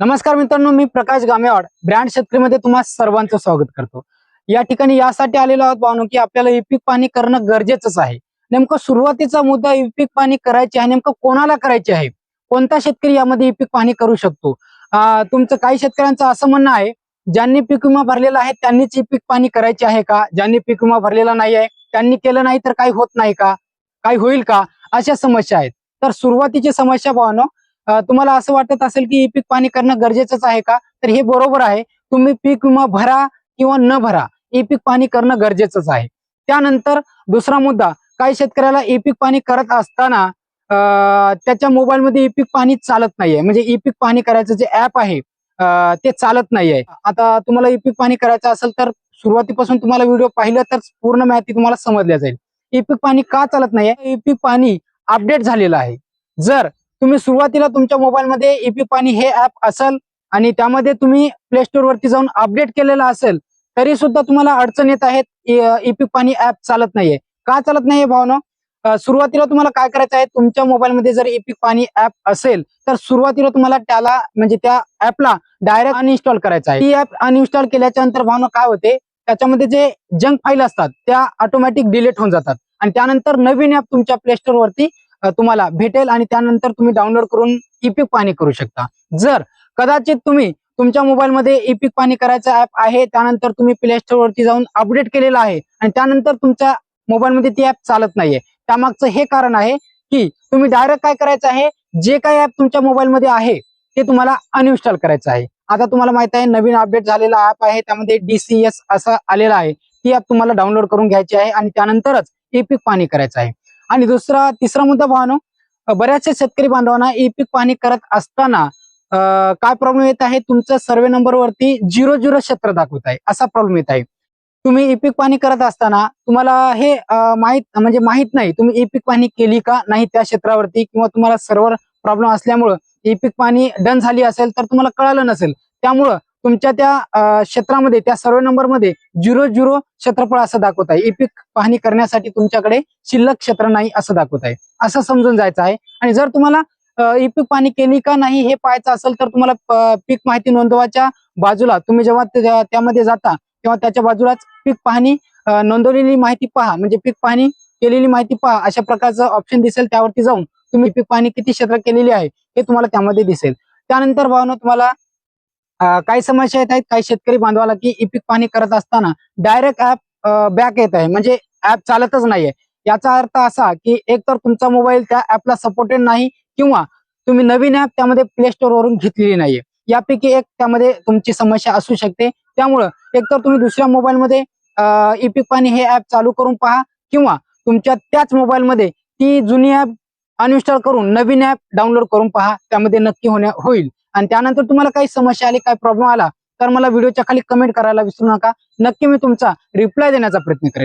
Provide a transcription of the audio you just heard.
नमस्कार मित्रांनो मी प्रकाश गामेवाड ब्रँड शेतकरीमध्ये तुम्हा सर्वांचं स्वागत करतो. या ठिकाणी यासाठी आलेलो आहोत पाहणू की आपल्याला ई पीक पाणी करणं गरजेचंच आहे. नेमकं सुरुवातीचा मुद्दा ई पीक पाणी करायचे आहे नेमकं कोणाला करायचे आहे? कोणता शेतकरी यामध्ये ई पीक पाणी करू शकतो? तुमचं काही शेतकऱ्यांचं असं म्हणणं आहे ज्यांनी पीक विमा भरलेला आहे त्यांनीच ई पीक पाणी करायचे आहे का? ज्यांनी पीक विमा भरलेला नाही आहे त्यांनी केलं नाही तर काही होत नाही का? काही होईल का? अशा समस्या आहेत. तर सुरुवातीची समस्या पाहणं तुम्हाला असं वाटत असेल की पीक पाणी करणं गरजेचंच आहे का? तर हे बरोबर आहे. तुम्ही पीक विमा भरा किंवा न भरा ई पीक पाणी करणं गरजेचंच आहे. त्यानंतर दुसरा मुद्दा काही शेतकऱ्याला ई पीक पाणी करत असताना त्याच्या मोबाईलमध्ये ई पीक पाणी चालत नाहीये. म्हणजे ई पीक पाणी करायचं जे ऍप आहे ते चालत नाहीये. आता तुम्हाला ई पीक पाणी करायचं असेल तर सुरुवातीपासून तुम्हाला व्हिडिओ पाहिलं तर पूर्ण माहिती तुम्हाला समजल्या जाईल. ई पीक पाणी का चालत नाहीये? ई पीक पाणी अपडेट झालेलं आहे. जर तुम्ही सुरुवातीला तुमच्या मोबाईलमध्ये ईपी पाणी हे ऍप असेल आणि त्यामध्ये तुम्ही प्ले स्टोर वरती जाऊन अपडेट केलेलं असेल तरी सुद्धा तुम्हाला अडचण येत आहेत. ईपी पाणी ऍप चालत नाहीये. का चालत नाहीये भावनो? सुरुवातीला तुम्हाला काय करायचं आहे? तुमच्या मोबाईलमध्ये जर ईपी पाणी ऍप असेल तर सुरुवातीला तुम्हाला त्याला म्हणजे त्या ऍपला डायरेक्ट अनइन्स्टॉल करायचं आहे. ती ऍप अनइन्स्टॉल केल्याच्यानंतर भावनो काय होते? त्याच्यामध्ये जे जंक फाईल असतात त्या ऑटोमॅटिक डिलीट होऊन जातात. आणि त्यानंतर नवीन ऍप तुमच्या प्ले स्टोर वरती तुम्हाला भेटेल आणि त्यानंतर तुम्ही डाउनलोड करून इपिक पाणी करू शकता. जर कदाचित तुम्ही तुमच्या मोबाईलमध्ये इपिक पाणी करायचं ऍप आहे त्यानंतर तुम्ही प्ले स्टोर वरती जाऊन अपडेट केलेलं आहे आणि त्यानंतर तुमच्या मोबाईलमध्ये ती ऍप चालत नाहीये. त्यामागचं हे कारण आहे की तुम्ही डायरेक्ट काय करायचं आहे जे काही ऍप तुमच्या मोबाईलमध्ये आहे ते तुम्हाला अनइन्स्टॉल करायचं आहे. आता तुम्हाला माहीत आहे नवीन अपडेट झालेला ऍप आहे त्यामध्ये डीसीएस असं आलेला आहे. ती ऍप तुम्हाला डाउनलोड करून घ्यायची आहे आणि त्यानंतरच इपिक पाणी करायचं आहे. आणि दुसरा तिसरा मुद्दा पाहनो बऱ्याचशा शेतकरी बांधवांना ई पीक पाणी करत असताना काय प्रॉब्लेम येत आहे? तुमचा सर्वे नंबरवरती झिरो झिरो क्षेत्र दाखवत आहे. असा प्रॉब्लेम येत आहे. तुम्ही ई पीक पाणी करत असताना तुम्हाला हे माहीत माहीत म्हणजे माहीत नाही तुम्ही ई पीक पाणी केली का नाही त्या क्षेत्रावरती किंवा तुम्हाला सर्व्हर प्रॉब्लेम असल्यामुळं ई पीक पाणी डन झाली असेल तर तुम्हाला कळालं नसेल. त्यामुळं तुमच्या त्या क्षेत्रामध्ये त्या सर्व नंबरमध्ये झिरो झिरो क्षेत्रफळ असं दाखवत आहे. इपिक पीक पाहणी करण्यासाठी तुमच्याकडे शिल्लक क्षेत्र नाही असं दाखवत आहे. असं समजून जायचं आहे. आणि जर तुम्हाला ई पीक पाणी केली का नाही हे पाहायचं असेल तर तुम्हाला पीक माहिती नोंदवाच्या बाजूला तुम्ही जेव्हा त्यामध्ये जाता तेव्हा त्याच्या बाजूलाच पीक पाहणी नोंदवलेली माहिती पहा. म्हणजे पीक पाहणी केलेली माहिती पहा. अशा प्रकारचं ऑप्शन दिसेल त्यावरती जाऊन. तुम्ही पीक पाहणी किती क्षेत्र केलेली आहे हे तुम्हाला त्यामध्ये दिसेल. त्यानंतर भावना तुम्हाला काही समस्या येत आहेत काही शेतकरी बांधवाला की ई पीक पाणी करत असताना डायरेक्ट ऍप बॅक येत आहे. म्हणजे ऍप चालतच नाहीये. याचा अर्थ असा की एक तर तुमचा मोबाईल त्या ऍपला सपोर्टेड नाही किंवा तुम्ही नवीन ऍप त्यामध्ये प्ले स्टोर वरून घेतलेली नाहीये. यापैकी एक त्यामध्ये तुमची समस्या असू शकते. त्यामुळं एकतर तुम्ही दुसऱ्या मोबाईलमध्ये ई पीक पाणी हे ऍप चालू करून पहा किंवा तुमच्या त्याच मोबाईलमध्ये ती जुनी ऍप अनइन्स्टॉल करून नवीन ऍप डाउनलोड करून पहा. त्यामध्ये नक्की होण्या होईल. आणि त्यानंतर तुम्हाला काही समस्या आली काही प्रॉब्लेम आला तर मला व्हिडिओच्या खाली कमेंट करायला विसरू नका. नक्की मी तुमचा रिप्लाय देण्याचा प्रयत्न करेल.